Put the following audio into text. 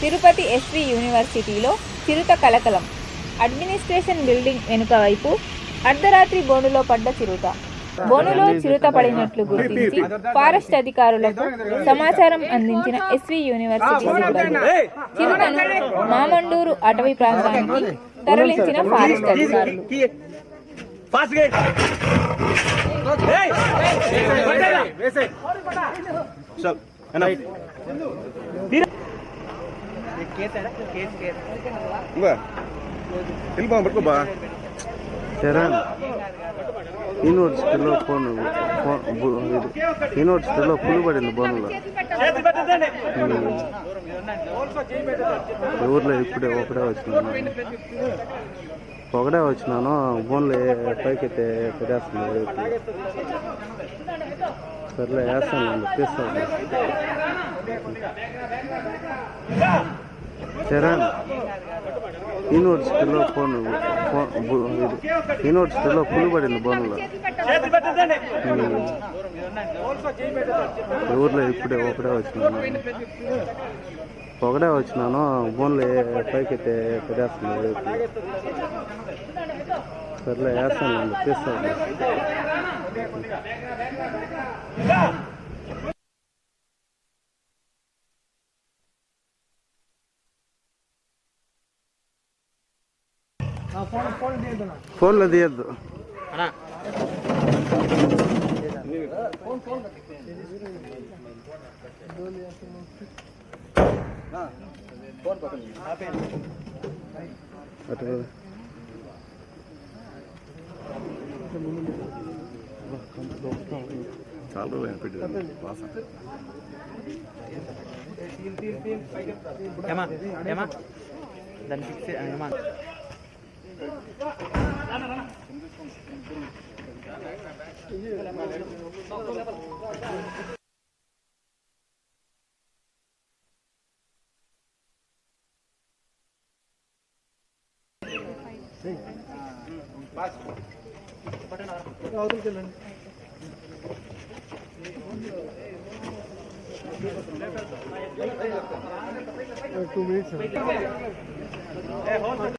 Tirupati SV యూనివర్సిటీలో చిరుత కలకలం administration building వెనుక వైపు అర్ధరాత్రి బోనులో పడ్డ చిరుత బోనులో చిరుత పడినట్లు గుర్తించి ఫారెస్ట్ అధికారులకు సమాచారం అందించిన ఎస్వి యూనివర్సిటీ సిబ్బంది చిరుతను మామండూరు అటవీ ప్రాంతానికి తరలించిన ఫారెస్ట్ అధికారులు ఫాస్ట్ ఫోన్ ఫోన్ బు- ఇది యూనివర్సిటీలో పులి పడింది బోన్లో. ఊర్లో ఇప్పుడే ఒకడే వచ్చినాను. ఒకడే వచ్చినాను బోన్లో పైకి అయితే పెట్టేస్తుంది. సర్లే వేస్తాను తీస్తాను. చరణ్ యూనివర్సిటీలో ఫోన్ యూనివర్సిటీలో పులి పడింది బోన్లో. ఊర్లో ఇప్పుడే ఒకడే వచ్చినాను. ఒకడే వచ్చినాను బోన్లో పైకి రేపు. సర్లే వేస్తాను తీస్తాను ఫోన్లో తీయద్దు. చాలా రోజులు పెట్టారు వాసన ఏమా? ఏమా? దాన్ని ఫిక్స్ ఏమా? Two minutes.